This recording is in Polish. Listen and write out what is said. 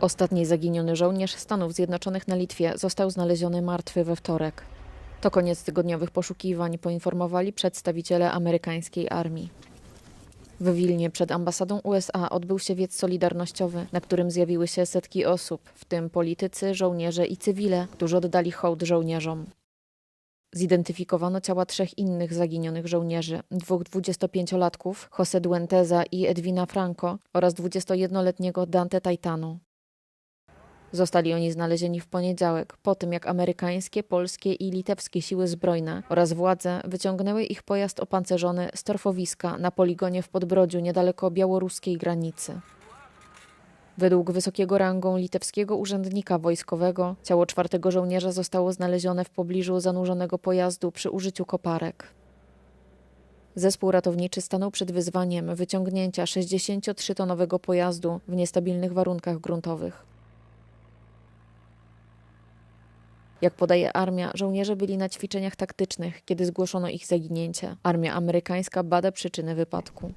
Ostatni zaginiony żołnierz Stanów Zjednoczonych na Litwie został znaleziony martwy we wtorek. To koniec tygodniowych poszukiwań, poinformowali przedstawiciele amerykańskiej armii. W Wilnie przed ambasadą USA odbył się wiec solidarnościowy, na którym zjawiły się setki osób, w tym politycy, żołnierze i cywile, którzy oddali hołd żołnierzom. Zidentyfikowano ciała trzech innych zaginionych żołnierzy, dwóch 25-latków, Jose Duenteza i Edwina Franco oraz 21-letniego Dante Taitano. Zostali oni znalezieni w poniedziałek, po tym jak amerykańskie, polskie i litewskie siły zbrojne oraz władze wyciągnęły ich pojazd opancerzony z torfowiska na poligonie w Podbrodziu niedaleko białoruskiej granicy. Według wysokiego rangą litewskiego urzędnika wojskowego ciało czwartego żołnierza zostało znalezione w pobliżu zanurzonego pojazdu przy użyciu koparek. Zespół ratowniczy stanął przed wyzwaniem wyciągnięcia 63-tonowego pojazdu w niestabilnych warunkach gruntowych. Jak podaje armia, żołnierze byli na ćwiczeniach taktycznych, kiedy zgłoszono ich zaginięcie. Armia amerykańska bada przyczyny wypadku.